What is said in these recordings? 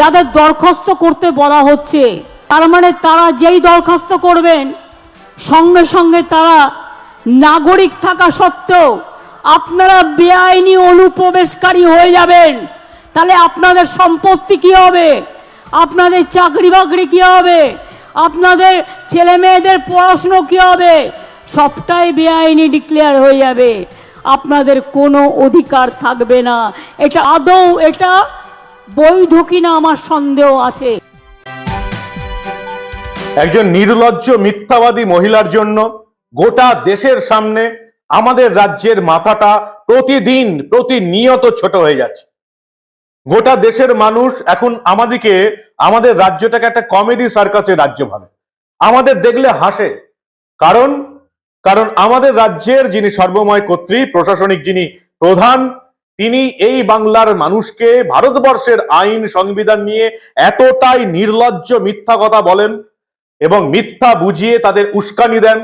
যাদের দরখাস্ত করতে বলা হচ্ছে, তার মানে তারা যেই দরখাস্ত করবেন, সঙ্গে সঙ্গে তারা নাগরিক থাকা সত্ত্বেও আপনারা বেআইনি অনুপ্রবেশকারী হয়ে যাবেন। তাহলে আপনাদের সম্পত্তি কি হবে? আপনাদের চাকরি বাকরি কি হবে? আপনাদের ছেলে মেয়েদের পড়াশুনো কি হবে? সবটাই বেআইনি ডিক্লেয়ার হয়ে যাবে। আপনাদের কোনো অধিকার থাকবে না। এটা আদৌ এটা বৈধ কিনা আমার সন্দেহ আছে। একজন নির্লজ্জ মিথ্যাবাদী মহিলার জন্য গোটা দেশের সামনে আমাদের রাজ্যের মাথাটা প্রতিদিন প্রতিনিয়ত ছোট হয়ে যাচ্ছে। গোটা দেশের মানুষ এখন আমাদেরকে আমাদের রাজ্যটাকে একটা কমেডি সার্কাসের রাজ্য ভাবে। আমাদের দেখলে হাসে। কারণ কারণ আমাদের রাজ্যের যিনি সর্বময় কর্ত্রী, প্রশাসনিক যিনি প্রধান তিনি এই বাংলার মানুষকে ভারতবর্ষের আইন সংবিধান নিয়ে এতটাই নির্লজ্জ মিথ্যা কথা বলেন এবং মিথ্যা বুঝিয়ে তাদের উস্কানি দেন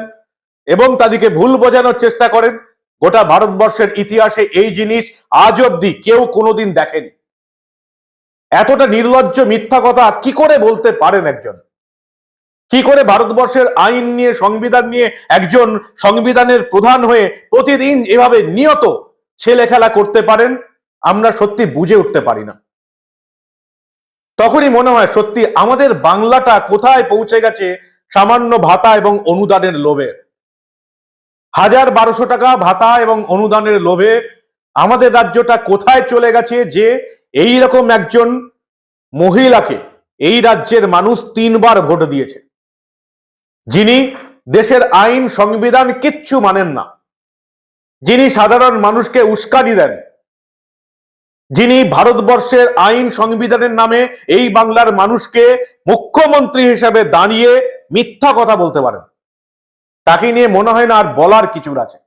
এবং তাদেরকে ভুল বোঝানোর চেষ্টা করেন, গোটা ভারতবর্ষের ইতিহাসে এই জিনিস আজ অব্দি কেউ কোনোদিন দেখেনি। এতটা নির্লজ্জ মিথ্যা কথা কি করে বলতে পারেন একজন? কি করে ভারতবর্ষের আইন নিয়ে, সংবিধান নিয়ে একজন সংবিধানের প্রধান হয়ে প্রতিদিন এভাবে নিয়ত ছেলে খেলা করতে পারেন, আমরা সত্যি বুঝে উঠতে পারি না। তখনই মনে হয় সত্যি আমাদের বাংলাটা কোথায় পৌঁছে গেছে সামান্য ভাতা এবং অনুদানের লোভে। হাজার বারোশো টাকা ভাতা এবং অনুদানের লোভে আমাদের রাজ্যটা কোথায় চলে গেছে যে এই রকম একজন মহিলাকে এই রাজ্যের মানুষ তিনবার ভোট দিয়েছে। যিনি দেশের আইন, সংবিধান কিচ্ছু মানেন না। যিনি সাধারণ মানুষকে উস্কানি দেন, যিনি ভারতবর্ষের আইন সংবিধানের নামে এই বাংলার মানুষকে মুখ্যমন্ত্রী হিসেবে দাঁড়িয়ে মিথ্যা কথা বলতে পারেন। তাকে নিয়ে মনে হয় না আর বলার কিছুর আছে।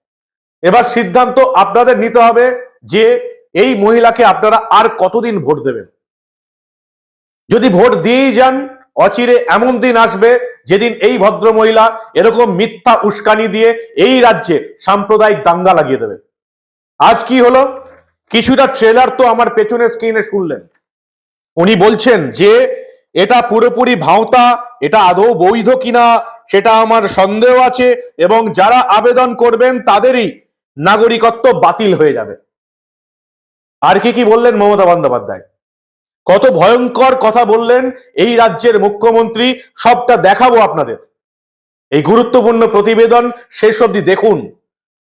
এবার সিদ্ধান্ত আপনাদের নিতে হবে যে এই মহিলাকে আপনারা আর কতদিন ভোট দেবেন। যদি ভোট দিয়েই যান অচিরে এমন দিন আসবে যেদিন এই ভদ্র মহিলা এরকম মিথ্যা উস্কানি দিয়ে এই রাজ্যে সাম্প্রদায়িক দাঙ্গা লাগিয়ে দেবে। আজ কি হলো? কিছুটা ট্রেলার তো আমার পেছনে স্ক্রিনে শুনলেন। উনি বলছেন যে, এটা পুরোপুরি ভাওতা, এটা আদৌ বৈধ কিনা সেটা আমার সন্দেহ আছে এবং যারা আবেদন করবেন তাদেরই নাগরিকত্ব বাতিল হয়ে যাবে। আর কি কি বললেন মমতা বন্দ্যোপাধ্যায়? কত ভয়ঙ্কর কথা বললেন এই রাজ্যের মুখ্যমন্ত্রী, সবটা দেখাবো আপনাদের। এই গুরুত্বপূর্ণ প্রতিবেদন শেষ অবধি দেখুন।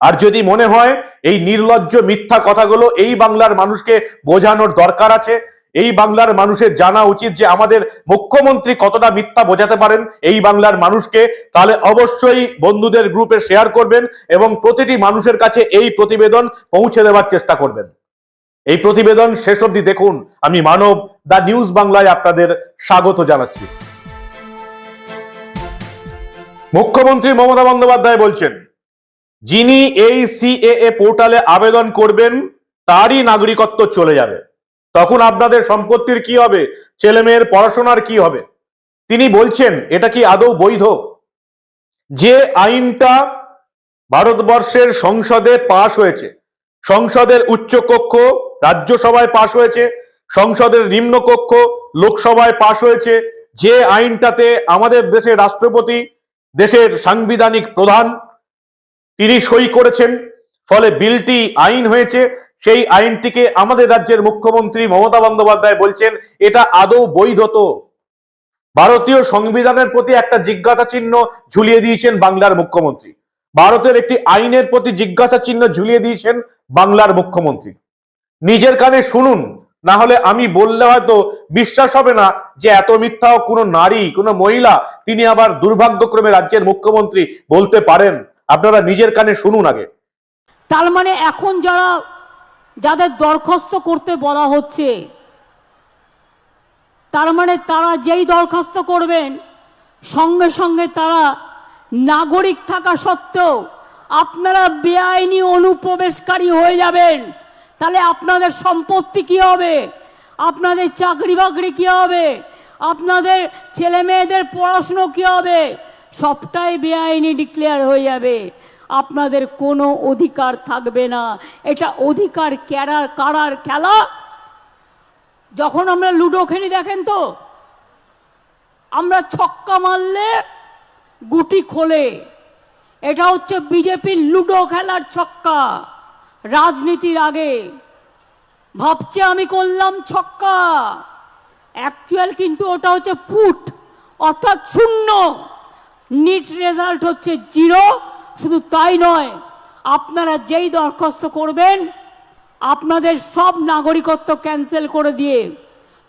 আর যদি মনে হয় এই নির্লজ্জ মিথ্যা কথাগুলো এই বাংলার মানুষকে বোঝানোর দরকার আছে, এই বাংলার মানুষের জানা উচিত যে আমাদের মুখ্যমন্ত্রী কতটা মিথ্যা বোঝাতে পারেন এই বাংলার মানুষকে, তাহলে অবশ্যই বন্ধুদের গ্রুপে শেয়ার করবেন এবং প্রতিটি মানুষের কাছে এই প্রতিবেদন পৌঁছে দেওয়ার চেষ্টা করবেন। এই প্রতিবেদন শেষ অবধি দেখুন। আমি মানব দা নিউজ বাংলায় আপনাদের স্বাগত জানাচ্ছি। মুখ্যমন্ত্রী মমতা বন্দ্যোপাধ্যায় বলছেন, যিনি এই সিএএ পোর্টালে আবেদন করবেন, তারই নাগরিকত্ব চলে যাবে। তখন আপনাদের সম্পত্তির কি হবে? ছেলে মেয়ের পড়াশোনার কি হবে? তিনি বলছেন, এটা কি আদৌ বৈধ? যে আইনটা ভারতবর্ষের সংসদে পাশ হয়েছে, সংসদের উচ্চকক্ষ রাজ্যসভায় পাশ হয়েছে সংসদের নিম্নকক্ষ লোকসভায় পাশ হয়েছে। যে আইনটাতে আমাদের দেশের রাষ্ট্রপতি, দেশের সাংবিধানিক প্রধান তিনি সই করেছেন, ফলে বিলটি আইন হয়েছে, সেই আইনটিকে আমাদের রাজ্যের মুখ্যমন্ত্রী মমতা বন্দ্যোপাধ্যায় বলছেন, এটা আদৌ বৈধ তো ভারতীয় সংবিধানের প্রতি একটা জিজ্ঞাসা চিহ্ন ঝুলিয়ে দিয়েছেন বাংলার মুখ্যমন্ত্রী। ভারতের একটি আইনের প্রতি জিজ্ঞাসা চিহ্ন ঝুলিয়ে দিয়েছেন বাংলার মুখ্যমন্ত্রী। নিজের কানে শুনুন না হলে আমি বললে হয়তো বিশ্বাস হবে না যে এত মিথ্যাও কোনো নারী, কোনো মহিলা তিনি আবার দুর্ভাগ্যক্রমে রাজ্যের মুখ্যমন্ত্রী বলতে পারেন। আপনারা নিজের কানে শুনুন আগে। তার মানে এখন যারা, যাদের দরখাস্ত করতে বলা হচ্ছে, তার মানে তারা যেই দরখাস্ত করবেন, সঙ্গে সঙ্গে তারা নাগরিক থাকা সত্ত্বেও আপনারা বেআইনি অনুপ্রবেশকারী হয়ে যাবেন। তাহলে আপনাদের সম্পত্তি কি হবে? আপনাদের চাকরি বাকরি কি হবে? আপনাদের ছেলে মেয়েদের পড়াশুনো কি হবে? সবটাই বেআইনি ডিক্লেয়ার হয়ে যাবে। আপনাদের কোনো অধিকার থাকবে না। এটা অধিকার ক্যারার কারার খেলা? যখন আমরা লুডো খেলি, দেখেন তো? আমরা ছক্কা মারলে গুটি খোলে। এটা হচ্ছে বিজেপির লুডো খেলার ছক্কা। রাজনীতির আগে। ভাবছে আমি করলাম ছক্কা। অ্যাকচুয়াল কিন্তু ওটা হচ্ছে পুট অর্থাৎ শূন্য। নিট রেজাল্ট হচ্ছে জিরো শুধু তাই নয়, আপনারা যেই দরখাস্ত করবেন, আপনাদের সব নাগরিকত্ব ক্যান্সেল করে দিয়ে,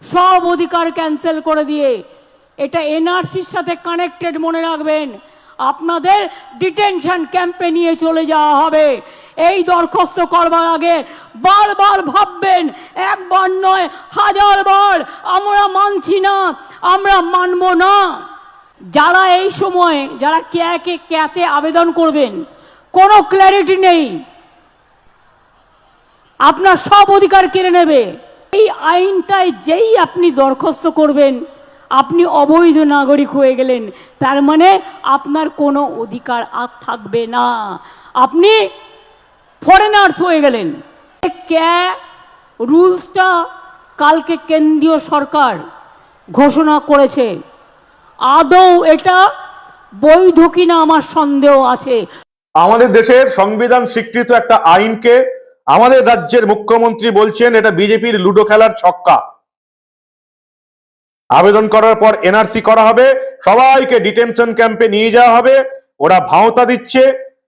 সব অধিকার ক্যান্সেল করে দিয়ে, এটা এনআরসির সাথে কানেক্টেড মনে রাখবেন। আপনাদের ডিটেনশন ক্যাম্পে নিয়ে চলে যাওয়া হবে। এই দরখাস্ত করবার আগে বারবার ভাববেন, একবার নয়, হাজার বার। আমরা মানছি না, আমরা মানব না। যারা এই সময়, যারা ক্যাকে ক্যাতে আবেদন করবেন, কোনো ক্ল্যারিটি নেই। আপনার সব অধিকার কেড়ে নেবে। এই আইনটায় যেই আপনি দরখাস্ত করবেন আপনি অবৈধ নাগরিক হয়ে গেলেন। তার মানে আপনার কোনো অধিকার আর থাকবে না। আপনি ফরেনার্স হয়ে গেলেন। ক্যা রুলসটা কালকে কেন্দ্রীয় সরকার ঘোষণা করেছে। আদৌ এটা বৈধ কিনা আমার সন্দেহ আছে। আমাদের দেশের সংবিধান স্বীকৃত একটা আইনকে আমাদের রাজ্যের মুখ্যমন্ত্রী বলছেন, এটা বিজেপির লুডো খেলার ছক্কা। আবেদন করার পর এনআরসি করা হবে। সবাইকে ডিটেনশন ক্যাম্পে নিয়ে যাওয়া হবে। ওরা ভাওতা দিচ্ছে।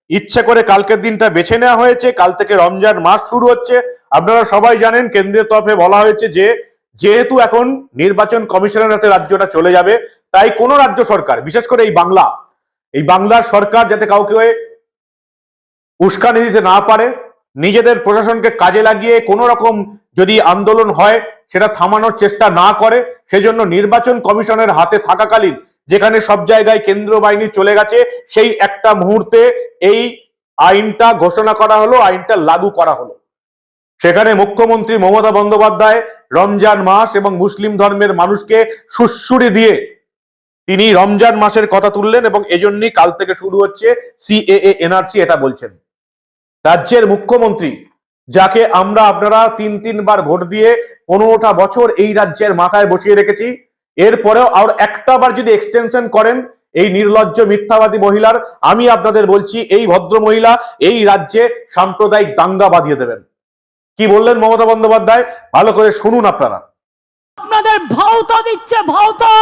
ইচ্ছে করে কালকের দিনটা বেছে নেওয়া হয়েছে। কাল থেকে রমজান মাস শুরু হচ্ছে। আপনারা সবাই জানেন কেন্দ্রের তরফে বলা হয়েছে যে, যেহেতু এখন নির্বাচন কমিশনের হাতে রাজ্যটা চলে যাবে, তাই কোন রাজ্য সরকার, বিশেষ করে এই বাংলা, এই বাংলার সরকার যাতে কাউকে উস্কানি দিতে না পারে, নিজেদের প্রশাসনকে কাজে লাগিয়ে কোনো রকম যদি আন্দোলন হয় সেটা থামানোর চেষ্টা না করে, সেজন্য নির্বাচন কমিশনের হাতে থাকাকালীন যেখানে সব জায়গায় কেন্দ্র বাহিনী চলে গেছে, সেই একটা মুহূর্তে এই আইনটা ঘোষণা করা হলো, আইনটা লাগু করা হলো। সেখানে মুখ্যমন্ত্রী মমতা বন্দ্যোপাধ্যায় রমজান মাস এবং মুসলিম ধর্মের মানুষকে সুশ্রুড়ি দিয়ে তিনি রমজান মাসের কথা তুললেন এবং এজন্যই কাল থেকে শুরু হচ্ছে সিএএ, এনআরসি, এটা বলছেন। রাজ্যের মুখ্যমন্ত্রী যাকে আমরা আপনারা তিন তিনবার ভোট দিয়ে পনেরোটা বছর এই রাজ্যের মাথায় বসিয়ে রেখেছি। এরপরেও আর একটা বার যদি এক্সটেনশন করেন, এই নির্লজ্জ মিথ্যাবাদী মহিলার, আমি আপনাদের বলছি, এই ভদ্র মহিলা এই রাজ্যে সাম্প্রদায়িক দাঙ্গা বাঁধিয়ে দেবেন। কি বললেন মমতা বন্দ্যোপাধ্যায়? ভালো করে শুনুন আপনারা। আপনাদের ভাওতা দিচ্ছে ভাওতা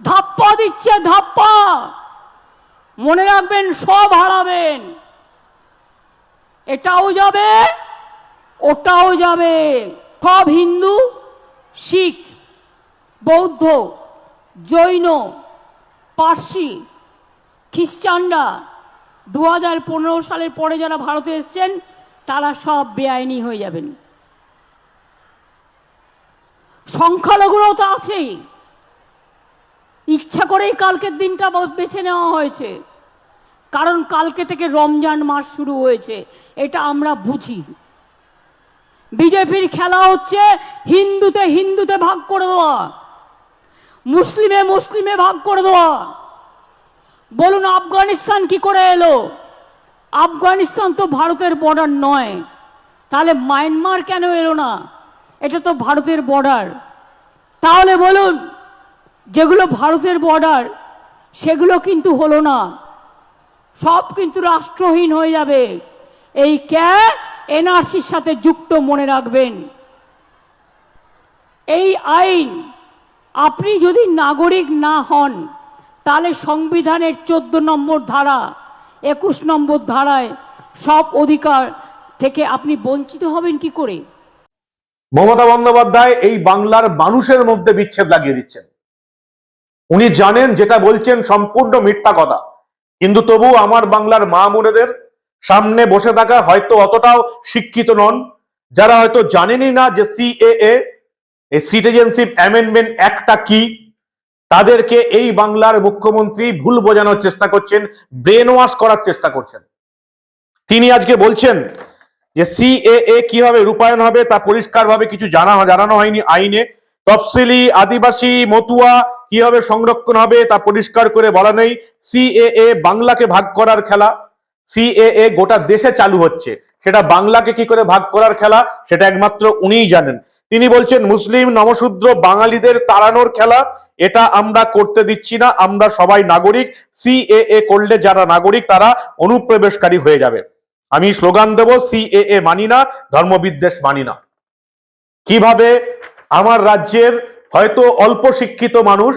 ধাপ্পা দিচ্ছে ধাপ্পা। মনে রাখবেন, সব হারাবেন। এটাও যাবে, ওটাও যাবে। সব হিন্দু, শিখ, বৌদ্ধ, জৈন, পার্সি, খ্রিস্টানরা দু হাজার পনেরো সালের পরে যারা ভারতে এসছেন, তারা সব বেআইনি হয়ে যাবেন। সংখ্যালঘুরাও তো আছেই। ইচ্ছা করেই কালকের দিনটা বেছে নেওয়া হয়েছে। কারণ কালকে থেকে রমজান মাস শুরু হয়েছে, এটা আমরা বুঝি। বিজেপির খেলা হচ্ছে হিন্দুতে হিন্দুতে ভাগ করে দেওয়া, মুসলিমে মুসলিমে ভাগ করে দেওয়া। বলুন, আফগানিস্তান কি করে এলো? আফগানিস্তান তো ভারতের বর্ডার নয়। তাহলে মায়ানমার কেন এলো না? এটা তো ভারতের বর্ডার তাহলে বলুন, যেগুলো ভারতের বর্ডার সেগুলো কিন্তু হলো না। সব কিন্তু রাষ্ট্রহীন হয়ে যাবে। এই ক্যা এনআরসির সাথে যুক্ত মনে রাখবেন। এই আইন আপনি যদি নাগরিক না হন, তাহলে সংবিধানের চোদ্দ নম্বর ধারা, একুশ নম্বর ধারায় সব অধিকার থেকে আপনি বঞ্চিত হবেন কি করে? মমতা বন্দ্যোপাধ্যায় এই বাংলার মানুষের মধ্যে বিচ্ছেদ লাগিয়ে দিচ্ছেন। উনি জানেন যেটা বলছেন সম্পূর্ণ মিথ্যা কথা। কিন্তু তবু আমার বাংলার মা বোনেদের সামনে বসে থাকা হয়তো অতটাও শিক্ষিত নন, যারা হয়তো জানেনই না যে সিএএ, এই সিটিজেনশিপ অ্যামেন্ডমেন্ট অ্যাক্টটা কি। তাদেরকে এই বাংলার মুখ্যমন্ত্রী ভুল বোঝানোর চেষ্টা করছেন ব্রেন ওয়াশ করার চেষ্টা করছেন। তিনি আজকে বলছেন যে সিএএ কীভাবে রূপায়ণ হবে তা পরিষ্কারভাবে কিছু জানা জানানো হয়নি আইনে। তফসিলি আদিবাসী মতুয়া কীভাবে সংরক্ষণ হবে তা পরিষ্কার করে বলা নেই। সিএএ বাংলাকে ভাগ করার খেলা। সিএএ গোটা দেশে চালু হচ্ছে। সেটা বাংলাকে কি করে ভাগ করার খেলা, সেটা একমাত্র উনিই জানেন। তিনি বলছেন, মুসলিম নমশূদ্র বাঙালিদের তাড়ানোর খেলা, এটা আমরা করতে দিচ্ছি না, আমরা সবাই নাগরিক। সিএএ করলে যারা নাগরিক, তারা অনুপ্রবেশকারী হয়ে যাবে। আমি স্লোগান দেব, সিএএ মানি না, ধর্মবিদ্বেষ মানি না। কীভাবে আমার রাজ্যের হয়তো অল্প শিক্ষিত মানুষ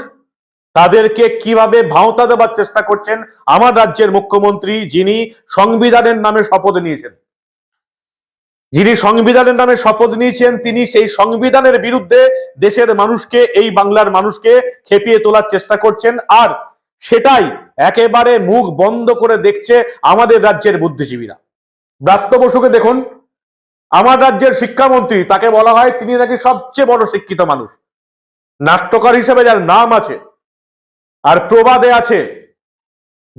তাদেরকে কীভাবে ভাওতা দেবার চেষ্টা করছেন আমার রাজ্যের মুখ্যমন্ত্রী যিনি সংবিধানের নামে শপথ নিয়েছেন। যিনি সংবিধানের নামে শপথ নিয়েছেন, তিনি সেই সংবিধানের বিরুদ্ধে দেশের মানুষকে, এই বাংলার মানুষকে খেপিয়ে তোলার চেষ্টা করছেন আর সেটাই একেবারে মুখ বন্ধ করে দেখছে আমাদের রাজ্যের বুদ্ধিজীবীরা। ব্রাত্য বসুকে দেখুন, আমার রাজ্যের শিক্ষামন্ত্রী, তাকে বলা হয় তিনি নাকি সবচেয়ে বড় শিক্ষিত মানুষ। নাট্যকার হিসেবে যার নাম আছে আর প্রবাদে আছে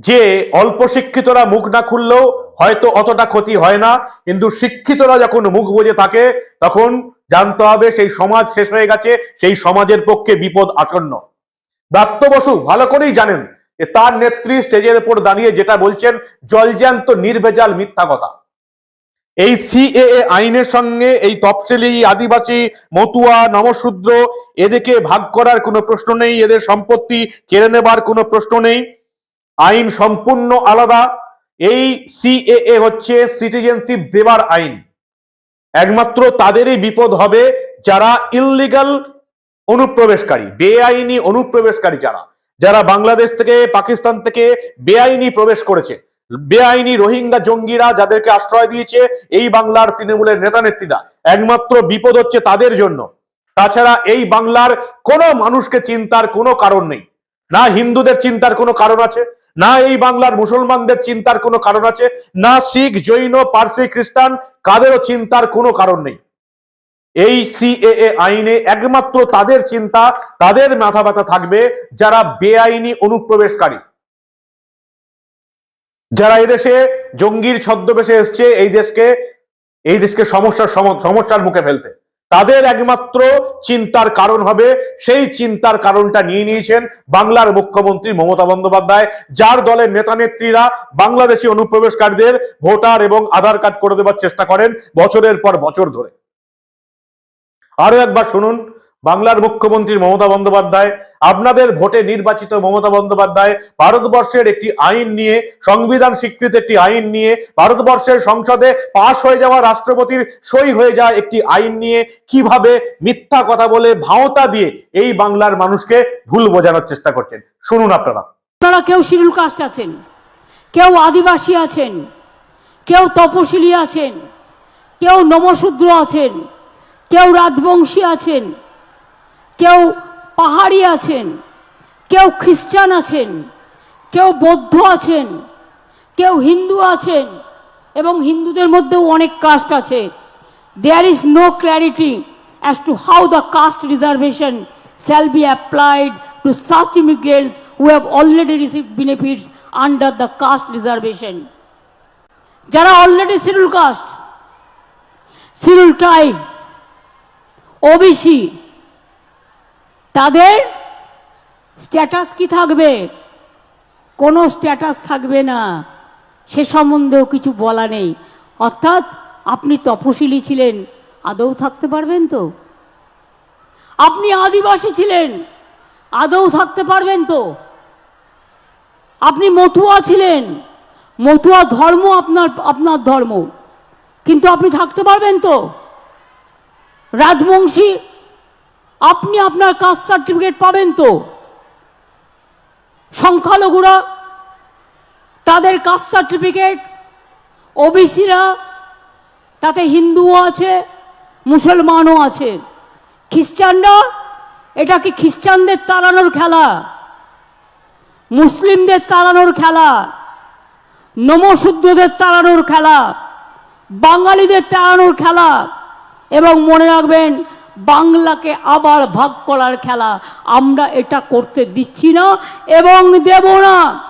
যে অল্প শিক্ষিতরা মুখ না খুললেও হয়তো অতটা ক্ষতি হয় না, কিন্তু শিক্ষিতরা যখন মুখ বুঝে থাকে, তখন জানতে হবে সেই সমাজ শেষ হয়ে গেছে, সেই সমাজের পক্ষে বিপদ আসন্ন। ব্রাত্য বসু, ভালো করেই জানেন যে তার নেত্রী স্টেজের উপর দাঁড়িয়ে যেটা বলছেন, জলজ্যান্ত, নির্ভেজাল মিথ্যা কথা। এই সিএএ আইনের সঙ্গে এই তফসিলি আদিবাসী মতুয়া, নমশূদ্র, এদেরকে ভাগ করার কোনো প্রশ্ন নেই, এদের সম্পত্তি কেড়ে নেবার কোনো প্রশ্ন নেই। আইন সম্পূর্ণ আলাদা। এই সিএএ হচ্ছে সিটিজেনশিপ দেবার আইন। একমাত্র তাদেরই বিপদ হবে যারা ইললিগাল অনুপ্রবেশকারী, বেআইনি অনুপ্রবেশকারী যারা। যারা বাংলাদেশ থেকে, পাকিস্তান থেকে বেআইনি প্রবেশ করেছে। বেআইনি রোহিঙ্গা জঙ্গিরা যাদেরকে আশ্রয় দিয়েছে এই বাংলার তৃণমূলের নেতা নেত্রীরা একমাত্র বিপদ হচ্ছে তাদের জন্য। তাছাড়া এই বাংলার কোনো মানুষকে চিন্তার কোনো কারণ নেই। না হিন্দুদের চিন্তার কোনো কারণ আছে, না এই বাংলার মুসলমানদের চিন্তার কোনো কারণ আছে, না শিখ, জৈন, পার্সি, খ্রিস্টান, কাদেরও চিন্তার কোনো কারণ নেই। এই সিএএ আইনে একমাত্র তাদের চিন্তা, তাদের মাথা ব্যথা থাকবে যারা বেআইনি অনুপ্রবেশকারী। যারা এদেশে জঙ্গির ছদ্মবেশে এসছে, এই দেশকে এই দেশকে সমস্যার সমস্যার মুখে ফেলতে। তাদের একমাত্র চিন্তার কারণ হবে, সেই চিন্তার কারণটা নিয়ে নিয়েছেন বাংলার মুখ্যমন্ত্রী মমতা বন্দ্যোপাধ্যায়, যার দলের নেতা নেত্রীরা বাংলাদেশি অনুপ্রবেশকারীদের ভোটার এবং আধার কার্ড করে দেওয়ার চেষ্টা করেন বছরের পর বছর ধরে। আরও একবার শুনুন বাংলার মুখ্যমন্ত্রী মমতা বন্দ্যোপাধ্যায়, আপনাদের ভোটে নির্বাচিত মমতা বন্দ্যোপাধ্যায় ভারতবর্ষের একটি আইন নিয়ে, সংবিধান স্বীকৃত একটি আইন নিয়ে, ভারতবর্ষের সংসদে পাশ হয়ে যাওয়া রাষ্ট্রপতির সই হয়ে যাওয়া একটি আইন নিয়ে কীভাবে মিথ্যা কথা বলে ভাওতা দিয়ে এই বাংলার মানুষকে ভুল বোঝানোর চেষ্টা করছেন। শুনুন আপনারা। আপনারা কেউ শিডিউল কাস্ট আছেন? কেউ আদিবাসী আছেন? কেউ তপশিলি আছেন? কেউ নমশূদ্র আছেন? কেউ রাজবংশী আছেন? কেউ পাহাড়ি আছেন, কেউ খ্রিস্টান আছেন, কেউ বৌদ্ধ আছেন, কেউ হিন্দু আছেন এবং হিন্দুদের মধ্যেও অনেক কাস্ট আছে। There is no clarity as to how the caste reservation shall be applied to such immigrants who have already receive benefits under the caste reservation যারা already schedule caste schedule tribe OBC তাদের status কি থাকবে? কোনো status থাকবে না। সে সম্বন্ধেও কিছু বলা নেই। অর্থাৎ আপনি তপশিলি ছিলেন, আদৌ থাকতে পারবেন তো? আপনি আদিবাসী ছিলেন, আদৌ থাকতে পারবেন তো? আপনি মতুয়া ছিলেন, মতুয়া ধর্ম আপনার আপনার ধর্ম। কিন্তু আপনি থাকতে পারবেন তো? রাজবংশী আপনি আপনার কাস্ট সার্টিফিকেট পাবেন তো। সংখ্যালঘুরা, তাদের কাস্ট সার্টিফিকেট, ওবিসিরা, তাতে হিন্দুও আছে, মুসলমানও আছে। খ্রিস্টানরা এটা কি খ্রিস্টানদের তাড়ানোর খেলা, মুসলিমদের তাড়ানোর খেলা নমশূদ্রদের তাড়ানোর খেলা, বাঙালিদের তাড়ানোর খেলা, এবং মনে রাখবেন বাংলাকে আবার ভাগ করার খেলা আমরা এটা করতে দিচ্ছি না এবং দেব না।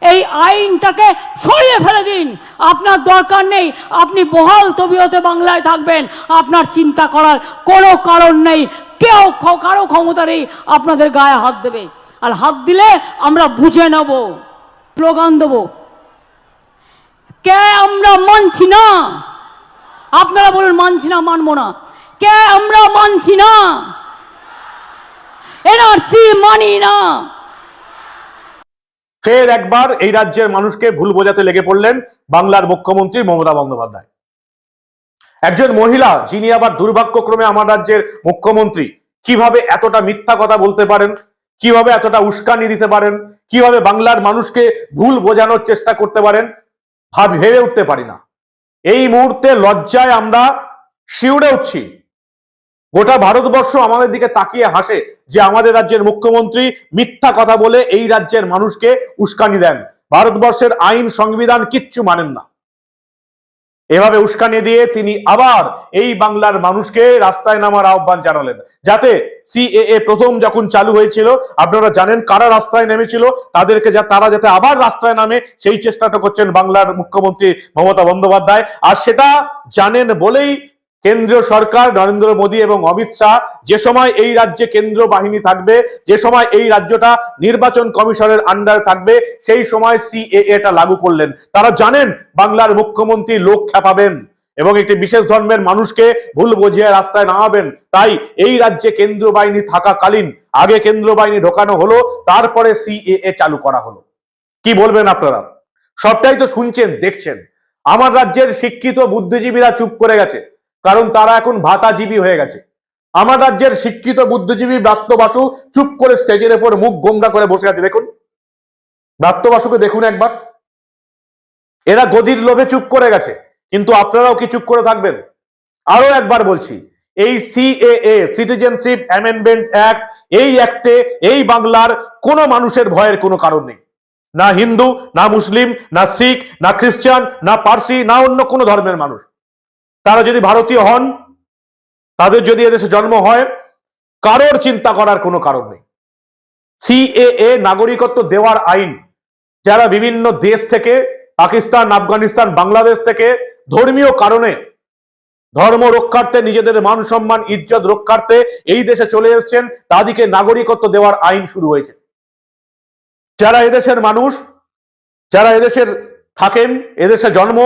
এই আইনটাকে সরিয়ে ফেলে দিন। আপনার দরকার নেই। আপনি বহাল তবিয়তে বাংলায় থাকবেন। আপনার চিন্তা করার কোনো কারণ নেই। কেউ কারও ক্ষমতা নেই। আপনাদের গায়ে হাত দেবে। আর হাত দিলে আমরা বুঝে নেব। স্লোগান দেবো। কে আমরা মানছি না? আপনারা বলুন, মানছি না, মানবো না। কে আমরা মানছি না? এনআরসি মানি না। ফের একবার এই রাজ্যের মানুষকে ভুল বোঝাতে লেগে পড়লেন বাংলার মুখ্যমন্ত্রী মমতা বন্দ্যোপাধ্যায়। একজন মহিলা, যিনি আবার দুর্ভাগ্যক্রমে আমার রাজ্যের মুখ্যমন্ত্রী, কীভাবে এতটা মিথ্যা কথা বলতে পারেন, কীভাবে এতটা উস্কানি দিতে পারেন, কীভাবে বাংলার মানুষকে ভুল বোঝানোর চেষ্টা করতে পারেন, ভাব ভেবে উঠতে পারি না। এই মুহূর্তে লজ্জায় আমরা শিউড়ে উঠছি। গোটা ভারতবর্ষ আমাদের দিকে তাকিয়ে হাসে যে আমাদের রাজ্যের মুখ্যমন্ত্রী মিথ্যা কথা বলে এই রাজ্যের মানুষকে উস্কানি দেন। ভারতবর্ষের আইন সংবিধান কিচ্ছু মানেন না। এভাবে উস্কানি দিয়ে তিনি আবার এই বাংলার মানুষকে রাস্তায় নামার আহ্বান জানালেন। যাতে সিএএ প্রথম যখন চালু হয়েছিল, আপনারা জানেন কারা রাস্তায় নেমেছিল, তাদেরকে যা তারা যাতে আবার রাস্তায় নামে, সেই চেষ্টাটা করছেন বাংলার মুখ্যমন্ত্রী মমতা বন্দ্যোপাধ্যায়। আর সেটা জানেন বলেই কেন্দ্রীয় সরকার, নরেন্দ্র মোদী এবং অমিত শাহ, যে সময় এই রাজ্যে কেন্দ্র বাহিনী থাকবে, যে সময় এই রাজ্যটা নির্বাচন কমিশনের আন্ডারে থাকবে, সেই সময় সিএএ টা লাগু করলেন। তারা জানেন বাংলার মুখ্যমন্ত্রী লোক খেপাবেন এবং একটি বিশেষ ধর্মের মানুষকে ভুল বুঝিয়ে রাস্তায় নামাবেন। তাই এই রাজ্যে কেন্দ্র বাহিনী থাকাকালীন আগে কেন্দ্র বাহিনী ঢোকানো হলো, তারপরে সিএএ চালু করা হলো। কি বলবেন আপনারা? সবটাই তো শুনছেন, দেখছেন। আমার রাজ্যের শিক্ষিত বুদ্ধিজীবীরা চুপ করে গেছে। কারণ তারা এখন ভাতাজীবী হয়ে গেছে। আমার রাজ্যের শিক্ষিত বুদ্ধিজীবী ব্রাত্য বাসু চুপ করে স্টেজের উপর মুখ গোমরা করে বসে আছে, দেখুন। ব্রাত্য বাসুকে দেখুন একবার। এরা গদির লোভে চুপ করে গেছে, কিন্তু আপনারাও কি চুপ করে থাকবেন? আরও একবার বলছি, এই সিএএ সিটিজেনশিপ অ্যামেন্ডমেন্ট অ্যাক্ট এই অ্যাক্টে এই বাংলার কোনো মানুষের ভয়ের কোনো কারণ নেই। না হিন্দু, না মুসলিম, না শিখ, না খ্রিস্টান, না পার্সি, না অন্য কোনো ধর্মের মানুষ। তারা যদি ভারতীয় হন, তাদের যদি এদেশে জন্ম হয়, কারোর চিন্তা করার কোনো কারণ নেই। সিএএ, নাগরিকত্ব দেওয়ার আইন, যারা বিভিন্ন দেশ থেকে, পাকিস্তান, আফগানিস্তান, বাংলাদেশ থেকে ধর্মীয় কারণে ধর্ম রক্ষার্থে নিজেদের মান সম্মান, ইজ্জত রক্ষার্থে এই দেশে চলে এসেছেন, তাদেরকে নাগরিকত্ব দেওয়ার আইন শুরু হয়েছে। যারা এদেশের মানুষ, যারা এদেশের থাকেন, এদেশে জন্ম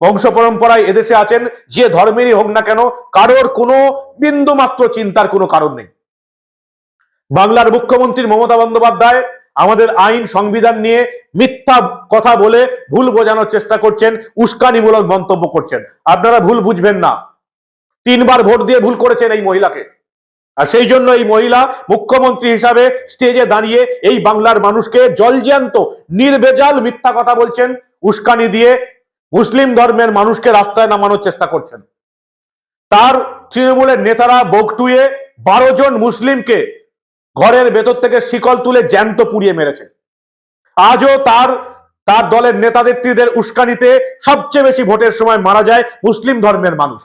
বংশ পরম্পরায় এদেশে আছেন, যে ধর্মেরই হোক না কেন, কারোর কোনো বিন্দু মাত্র চিন্তার কোনো কারণ নেই। বাংলার মুখ্যমন্ত্রী মমতা বন্দ্যোপাধ্যায় আমাদের আইন, সংবিধান নিয়ে মিথ্যা কথা বলে ভুল বোঝানোর চেষ্টা করছেন, উস্কানিমূলক মন্তব্য করছেন। আপনারা ভুল বুঝবেন না। তিনবার ভোট দিয়ে ভুল করেছেন এই মহিলাকে। আর সেই জন্য এই মহিলা মুখ্যমন্ত্রী হিসাবে স্টেজে দাঁড়িয়ে এই বাংলার মানুষকে জলজ্যান্ত নির্ভেজাল মিথ্যা কথা বলছেন, উস্কানি দিয়ে মুসলিম ধর্মের মানুষকে রাস্তায় নামানোর চেষ্টা করছেন। তার তৃণমূলের নেতারা বকটুয়ে বারো জন মুসলিমকে ঘরের ভেতর থেকে শিকল তুলে জ্যান্ত পুড়িয়ে মেরেছে। আজও তার তার দলের নেতাদের উস্কানিতে সবচেয়ে বেশি ভোটের সময় মারা যায় মুসলিম ধর্মের মানুষ।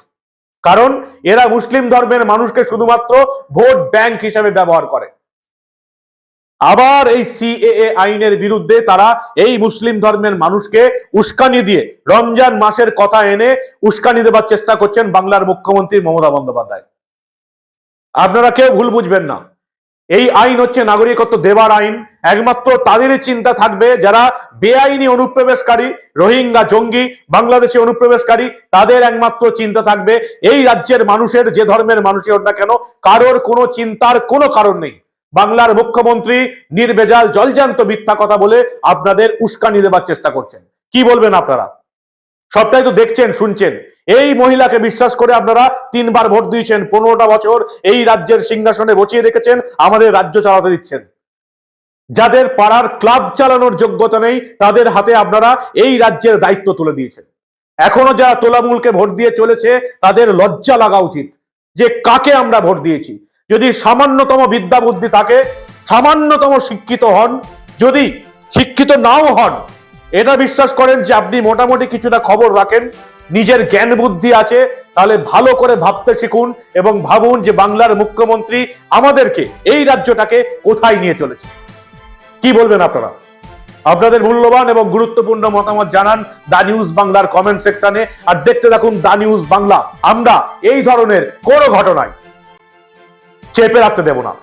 কারণ এরা মুসলিম ধর্মের মানুষকে শুধুমাত্র ভোট ব্যাংক হিসাবে ব্যবহার করে। আবার এই সিএএ আইনের বিরুদ্ধে তারা এই মুসলিম ধর্মের মানুষকে উস্কানি দিয়ে রমজান মাসের কথা এনে উস্কানি দেবার চেষ্টা করছেন বাংলার মুখ্যমন্ত্রী মমতা বন্দ্যোপাধ্যায়। আপনারা কেউ ভুল বুঝবেন না। এই আইন হচ্ছে নাগরিকত্ব দেবার আইন। একমাত্র তাদেরই চিন্তা থাকবে যারা বেআইনি অনুপ্রবেশকারী, রোহিঙ্গা, জঙ্গি, বাংলাদেশি অনুপ্রবেশকারী, তাদের একমাত্র চিন্তা থাকবে এই রাজ্যের মানুষের, যে ধর্মের মানুষই হোক না কেন, কারোর কোনো চিন্তার কোনো কারণ নেই। বাংলার মুখ্যমন্ত্রী নির্বেজাল জলজান্ত মিথ্যা কথা বলে আপনাদের উস্কানি দেবার চেষ্টা করছেন। কি বলবেন আপনারা? সবটাই তো দেখছেন, শুনছেন। এই মহিলাকে বিশ্বাস করে আপনারা তিনবার ভোট দিয়েছেন, পনেরোটা বছর এই রাজ্যের সিংহাসনে বসিয়ে রেখেছেন, আমাদের রাজ্য চালাতে দিচ্ছেন। যাদের পাড়ার ক্লাব চালানোর যোগ্যতা নেই, তাদের হাতে আপনারা এই রাজ্যের দায়িত্ব তুলে দিয়েছেন। এখনও যারা তোলামূলকে ভোট দিয়ে চলেছে, তাদের লজ্জা লাগা উচিত যে কাকে আমরা ভোট দিয়েছি। যদি সামান্যতম বিদ্যা বুদ্ধি থাকে, সামান্যতম শিক্ষিত হন, যদি শিক্ষিত নাও হন, এটা বিশ্বাস করেন যে আপনি মোটামুটি কিছুটা খবর রাখেন, নিজের জ্ঞান বুদ্ধি আছে, তাহলে ভালো করে ভাবতে শিখুন এবং ভাবুন যে বাংলার মুখ্যমন্ত্রী আমাদেরকে এই রাজ্যটাকে কোথায় নিয়ে চলেছে। কি বলবেন আপনারা? আপনাদের মূল্যবান এবং গুরুত্বপূর্ণ মতামত জানান দা নিউজ বাংলার কমেন্ট সেকশনে, আর দেখতে থাকুন দা নিউজ বাংলা। আমরা এই ধরনের কোনো ঘটনায় চেপে রাখতে দেব না।